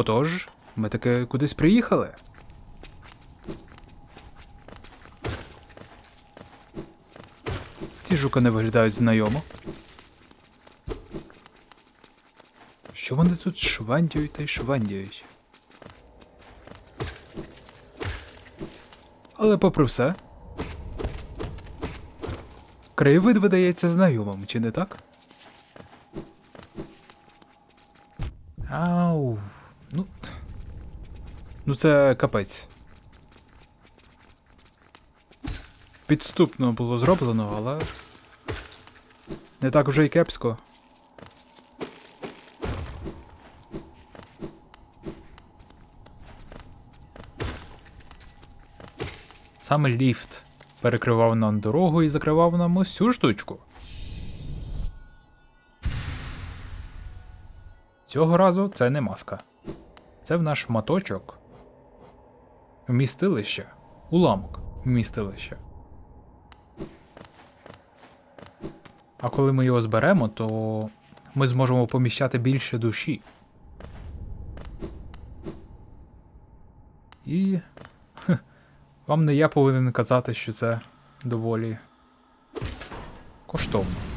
Отож, ми таки кудись приїхали. Ці жукани виглядають знайомо. Що вони тут швендяють та й швендяють? Але попри все. Краєвид видається знайомим, чи не так? Ау. Ну. т- Ну це капець. Підступно було зроблено, але. Не так вже й кепсько. Саме ліфт перекривав нам дорогу і закривав нам цю штучку. Цього разу це не маска. Це в наш моточок. Вмістилище. Уламок вмістилища. А коли ми його зберемо, то ми зможемо поміщати більше душі. І. Вам не я повинен казати, що це доволі коштовно.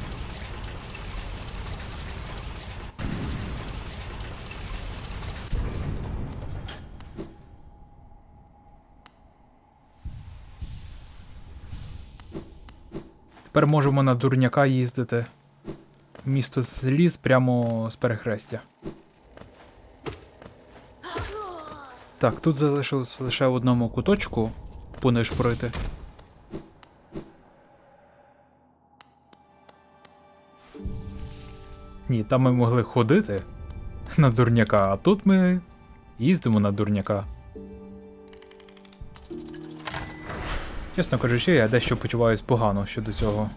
Тепер можемо на дурняка їздити. Місто сліз прямо з перехрестя. Так, тут залишилось лише в одному куточку понишпорити. Ні, там ми могли ходити на дурняка, а тут ми їздимо на дурняка. Чесно кажучи, я дещо почуваюсь погано щодо цього.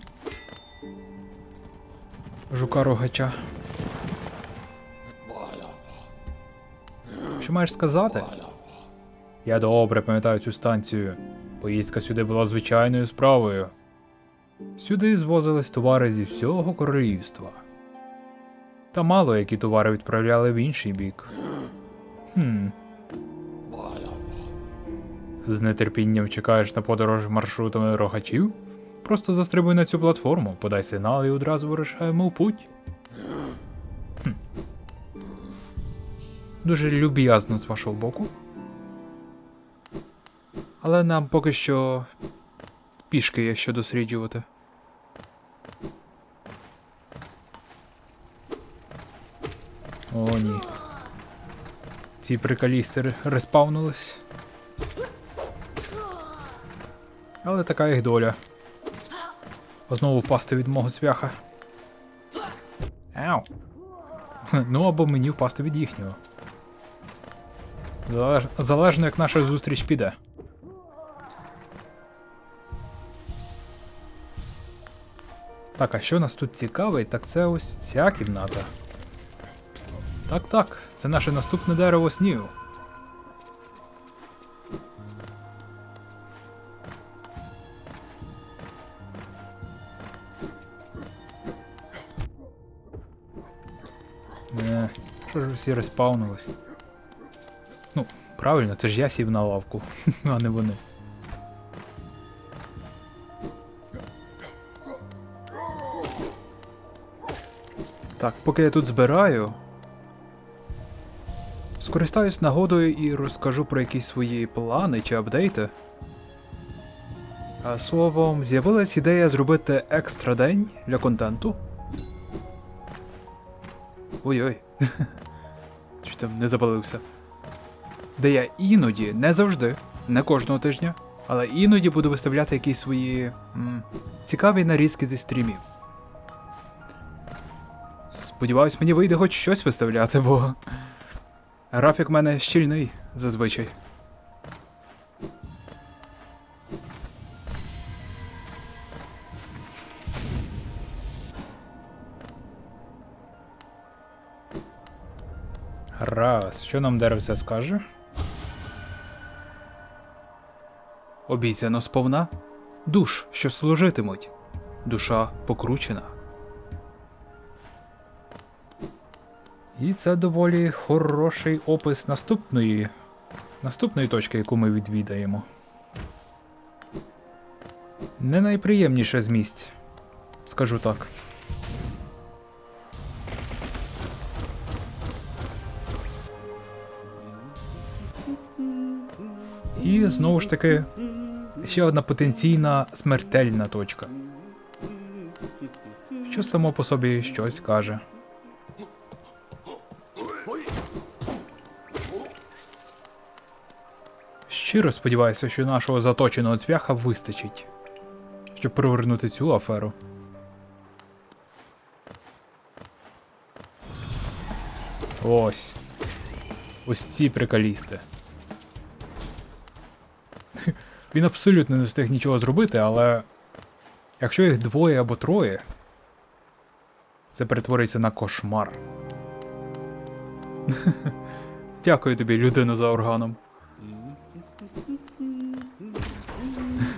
Жука рогача. Що маєш сказати? Я добре пам'ятаю цю станцію. Поїздка сюди була звичайною справою. Сюди звозились товари зі всього королівства. Та мало які товари відправляли в інший бік. Хм. З нетерпінням чекаєш на подорож маршрутами рогачів? Просто застрибуй на цю платформу, подай сигнал і одразу вирушаємо в путь. Хм. Дуже люб'язно з вашого боку. Але нам поки що пішки є що досліджувати. О, ні. Ці прикалістери респавнулись. Але така їх доля. Знову впасти від мого цвяха. Ау. Ну або мені впасти від їхнього. Залеж... Залежно як наша зустріч піде. Так, а що нас тут цікавить, так це ось ця кімната. Так, так, це наше наступне дерево снігу. Всі респаунились? Ну, правильно, це ж я сів на лавку, а не вони. Так, поки я тут збираю. Скористаюсь нагодою і розкажу про якісь свої плани чи апдейти. Словом, з'явилась ідея зробити екстра день для контенту. Ой-ой. Чи не запалився. Де я іноді, не завжди, не кожного тижня, але іноді буду виставляти якісь свої м, цікаві нарізки зі стрімів. Сподіваюсь, мені вийде хоч щось виставляти, бо графік в мене щільний зазвичай. Раз, що нам деревце скаже? Обіцяно сповна. Душ, що служитимуть. Душа покручена. І це доволі хороший опис наступної. Наступної точки, яку ми відвідаємо. Не найприємніше з місць, скажу так. Знову ж таки, ще одна потенційна смертельна точка. Що само по собі щось каже. Щиро сподіваюся, що нашого заточеного цвяха вистачить, щоб провернути цю аферу. Ось. Ось ці приколісти. Він абсолютно не встиг нічого зробити, але якщо їх двоє або троє, це перетвориться на кошмар. Дякую тобі, людино, за органом.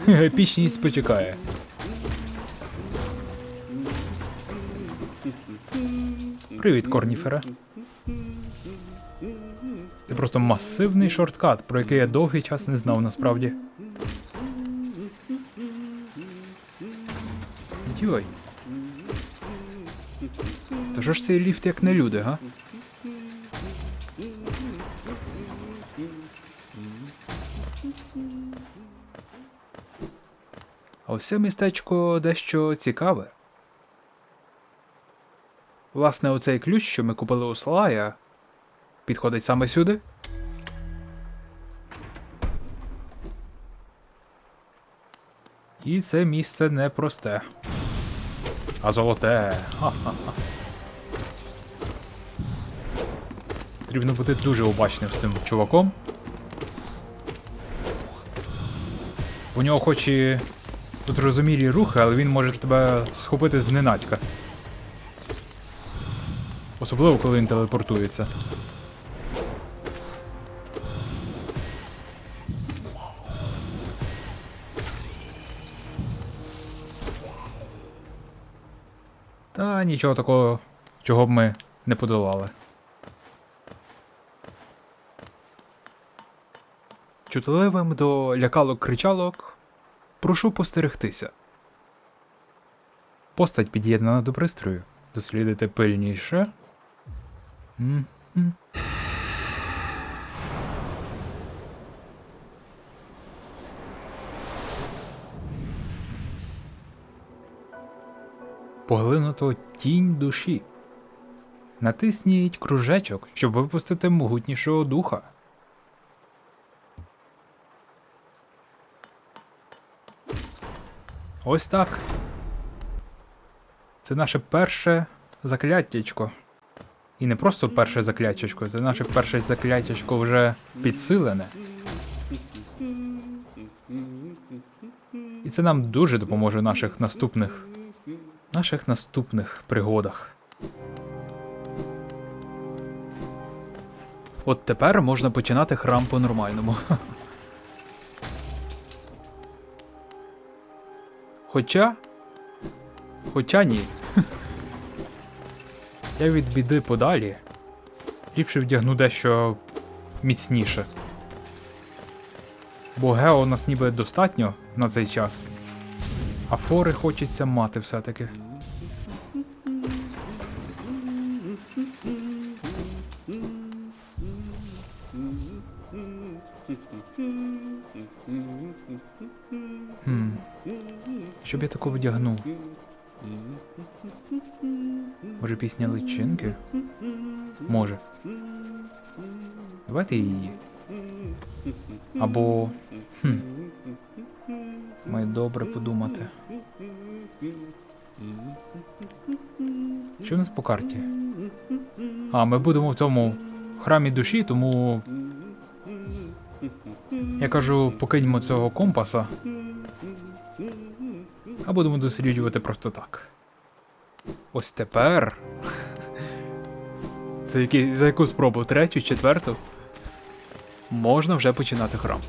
Епічність почекає. Привіт, Корніфере. Це просто масивний шорткат, про який я довгий час не знав насправді. Йой. Та що ж цей ліфт як не люди, га? А ось містечко дещо цікаве. Власне, оцей ключ, що ми купили у Слая, підходить саме сюди. І це місце не просте, а золоте. Ха-ха-ха. Потрібно бути дуже обачним з цим чуваком. У нього хоч і тут розумілі рухи, але він може тебе схопити зненацька. Особливо, коли він телепортується. Нічого такого, чого б ми не подолали. Чутливим до лякалок-кричалок прошу постерегтися. Постать під'єднана до пристрою. Дослідити пильніше. М-м. Поглинуто тінь душі. Натисніть кружечок, щоб випустити могутнішого духа. Ось так. Це наше перше закляттячко. І не просто перше закляттячко, це наше перше закляттячко вже підсилене. І це нам дуже допоможе в наших наступних. Наших наступних пригодах. От тепер можна починати храм по-нормальному. Хоча. Хоча ні. Я від біди подалі. Ліпше вдягну дещо міцніше. Бо гео у нас ніби достатньо на цей час. А фори хочеться мати все-таки. Хм. Щоб я таку вдягнув? Може пісня личинки? Може. Давайте її. Або. Хм. Має добре подумати. Що в нас по карті? А, ми будемо в цьому храмі душі, тому. Я кажу, покиньмо цього компаса. А будемо досліджувати просто так. Ось тепер. Це які, за яку спробу? Третю, четверту? Можна вже починати храм.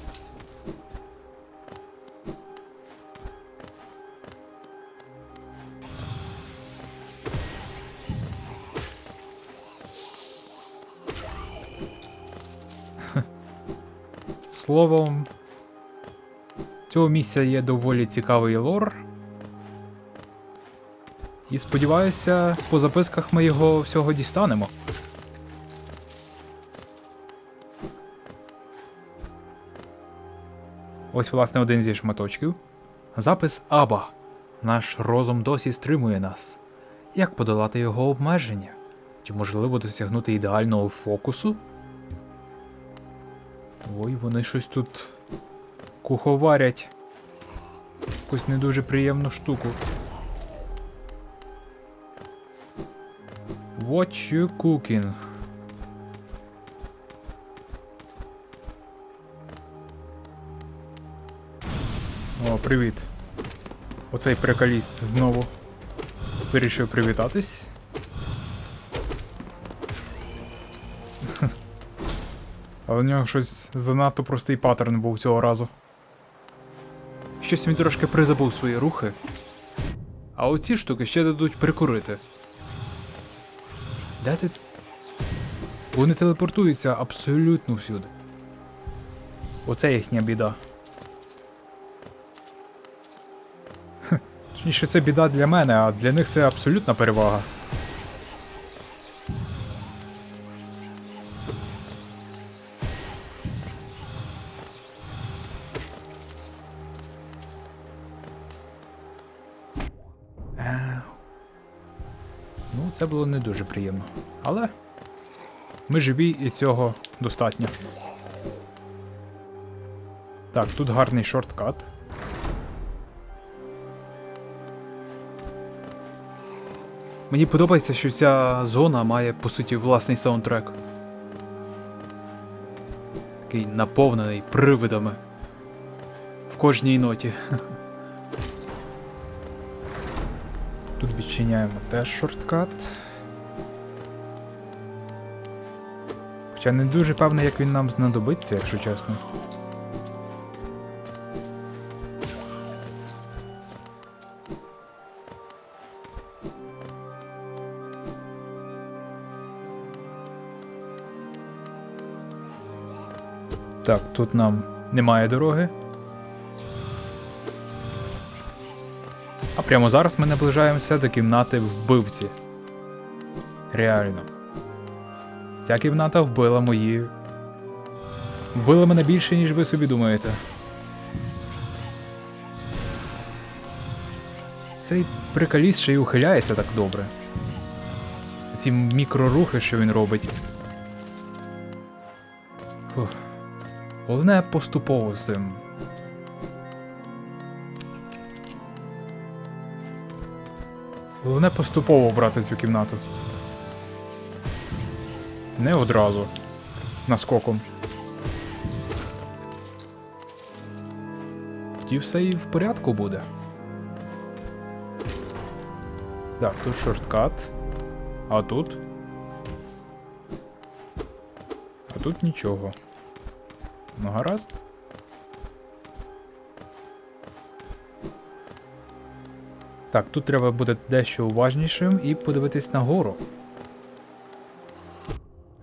Словом, цього місця є доволі цікавий лор. І сподіваюся, по записках ми його всього дістанемо. Ось, власне, один зі шматочків. Запис Аба. Наш розум досі стримує нас. Як подолати його обмеження? Чи можливо досягнути ідеального фокусу? Ой, вони щось тут куховарять. Якусь не дуже приємну штуку. What you cooking? О, привіт. Оцей приколіст знову вирішив привітатись. Але в нього щось занадто простий паттерн був цього разу. Щось він трошки призабув свої рухи. А оці штуки ще дадуть прикурити. Де ти? Вони телепортуються абсолютно всюди. Оце їхня біда. Точніше, це біда для мене, а для них це абсолютна перевага. Ми живі і цього достатньо. Так, тут гарний шорткат. Мені подобається, що ця зона має, по суті, власний саундтрек. Такий наповнений привидами. В кожній ноті. Тут відчиняємо теж шорткат. Хоча не дуже певний, як він нам знадобиться, якщо чесно. Так, тут нам немає дороги. А прямо зараз ми наближаємося до кімнати вбивці. Реально. Ця кімната вбила мої. Вбила мене більше, ніж ви собі думаєте. Цей приколіст ще й ухиляється так добре. Ці мікрорухи, що він робить. Фух. Головне поступово з цим. Головне поступово брати цю кімнату. Не одразу. Наскоком. Тоді все і в порядку буде. Так, тут шорткат. А тут? А тут нічого. Ну гаразд. Так, тут треба бути дещо уважнішим і подивитись нагору.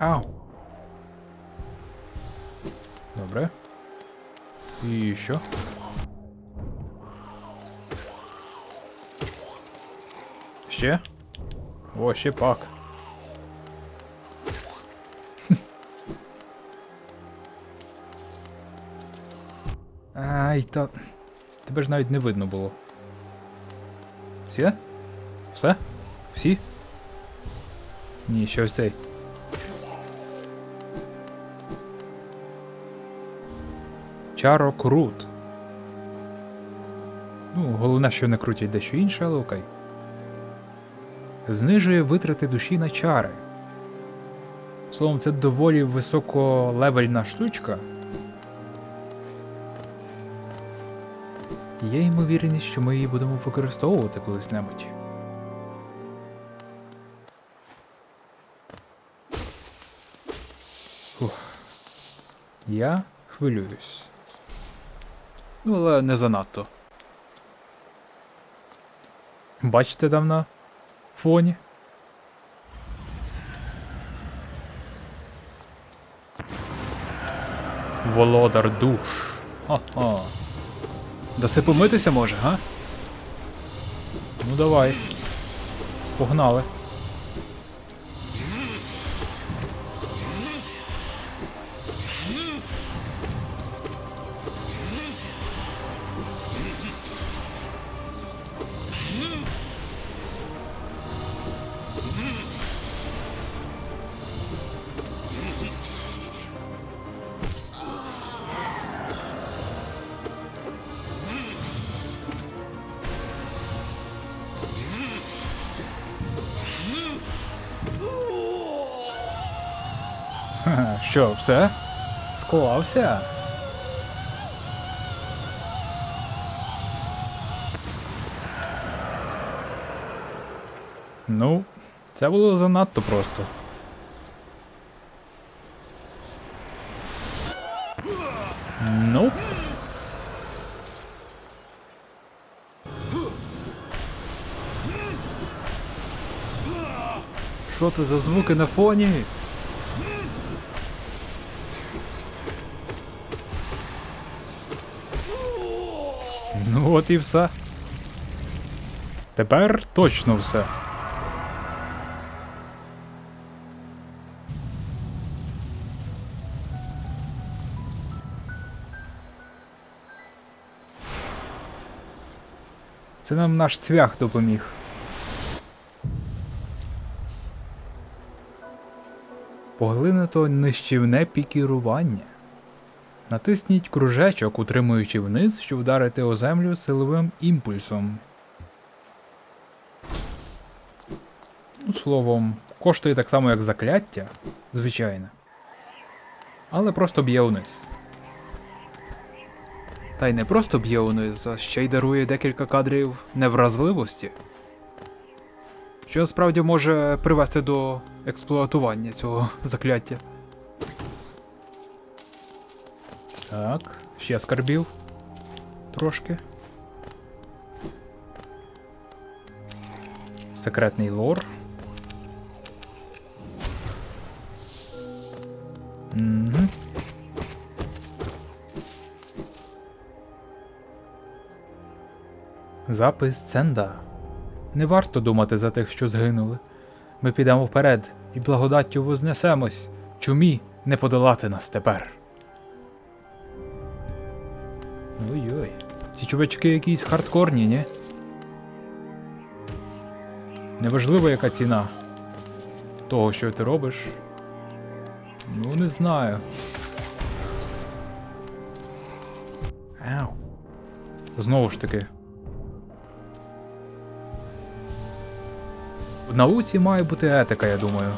Ау. Добре. І що? Ще? О, ще пак. Ай, та. Тебе ж навіть не видно було. Все? Все? Всі? Ні, ще ось цей. Чаро крут. Ну, головне, що не крутять дещо інше, але окей. Знижує витрати душі на чари. Словом, це доволі високолевельна штучка. Є ймовірність, що ми її будемо використовувати колись-небудь. Я хвилююсь. Ну, але не занадто. Бачите там на фоні? Володар душ. Ха-ха. Даси помитися може, га? Ну давай. Погнали. Що, все? Склався? Ну, це було занадто просто. Ну. Що це за звуки на фоні? Ну от і все. Тепер точно все. Це нам наш цвях допоміг. Поглинуто нищівне пікірування. Натисніть кружечок, утримуючи вниз, щоб вдарити о землю силовим імпульсом. Ну, словом, коштує так само, як закляття, звичайно. Але просто б'є униз. Та й не просто б'є униз, а ще й дарує декілька кадрів невразливості. Що справді може привести до експлуатування цього закляття. Так, ще скарбів. Трошки. Секретний лор. Угу. Запис Ценда. Не варто думати за тих, що згинули. Ми підемо вперед і благодаттю вознесемось. Чумі не подолати нас тепер. Ой-ой. Ці чувачки якісь хардкорні, ні? Неважливо, яка ціна того, що ти робиш. Ну, не знаю. Ау. Знову ж таки. В науці має бути етика, я думаю.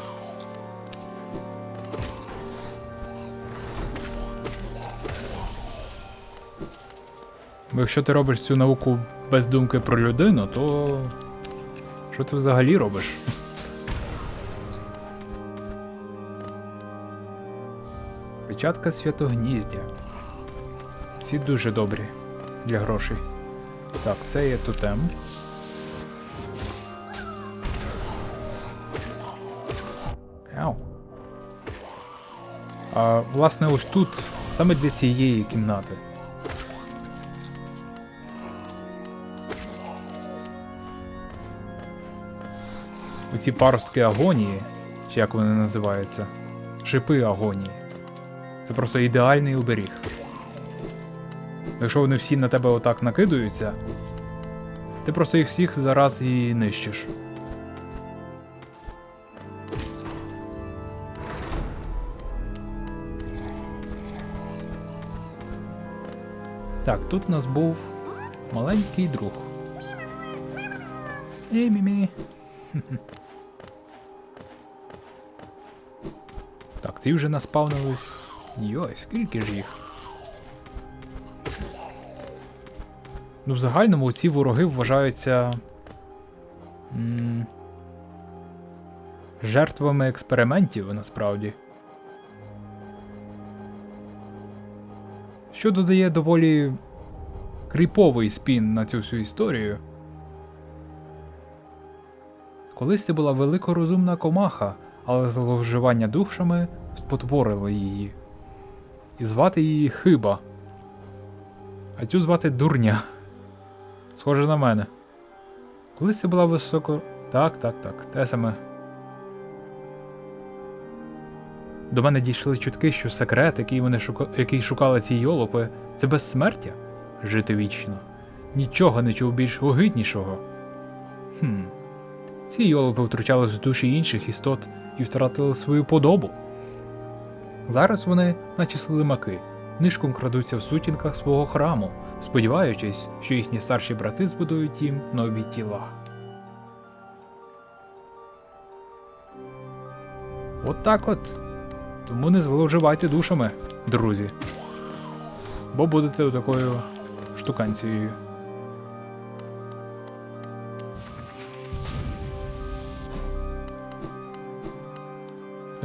Якщо ти робиш цю науку без думки про людину, то. Що ти взагалі робиш? Печатка святогніздя. Всі дуже добрі для грошей. Так, це є тотем. Ау. А, власне, ось тут, саме для цієї кімнати. Оці паростки агонії, чи як вони називаються, шипи агонії. Це просто ідеальний оберіг. Якщо вони всі на тебе отак накидаються, ти просто їх всіх зараз і нищиш. Так, тут у нас був маленький друг. Ей, мімі. Так, ці вже наспавнились. Йой, скільки ж їх. Ну, в загальному ці вороги вважаються. м, жертвами експериментів насправді. Що додає доволі кріповий спін на цю всю історію. Колись це була великорозумна комаха, але зловживання душами спотворило її. І звати її Хиба. А цю звати Дурня. Схоже на мене. Колись це була високо. Так, так, так. Те саме. До мене дійшли чутки, що секрет, який вони шука... який шукали ці йолопи, це безсмертя? Жити вічно. Нічого не чув більш огиднішого. Хм. Ці йолопи втручались в душі інших істот і втратили свою подобу. Зараз вони, наче слимаки, нишком крадуться в сутінках свого храму, сподіваючись, що їхні старші брати збудують їм нові тіла. От так от. Тому не зловживайте душами, друзі. Бо будете такою штуканцією.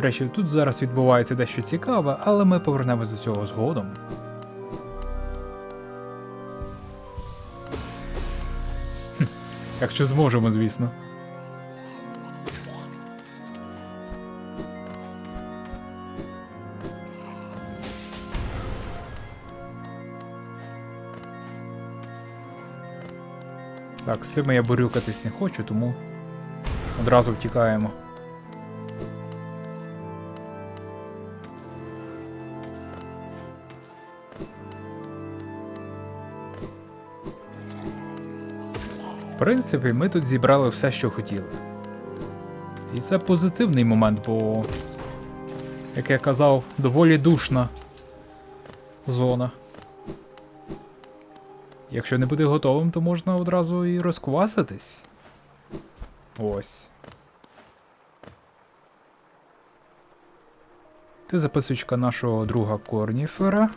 До речі, тут зараз відбувається дещо цікаве, але ми повернемось до цього згодом. Хм, Якщо зможемо, звісно. Так, з цими я борюкатись не хочу, тому одразу втікаємо. Принципі, ми тут зібрали все, що хотіли. І це позитивний момент, бо, як я казав, доволі душна зона. Якщо не буде готовим, то можна одразу і розкваситись. Ось. Це записочка нашого друга Корніфера.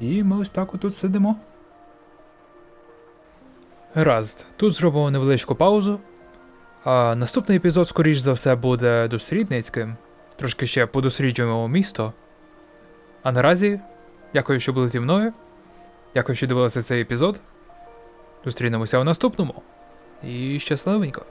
І ми ось так отут сидимо. Гаразд, тут зробимо невеличку паузу. А наступний епізод, скоріш за все, буде дослідницьким. Трошки ще подосліджуємо місто. А наразі, дякую, що були зі мною. Дякую, що дивилися цей епізод. Зустрінемося у наступному. І щасливенько!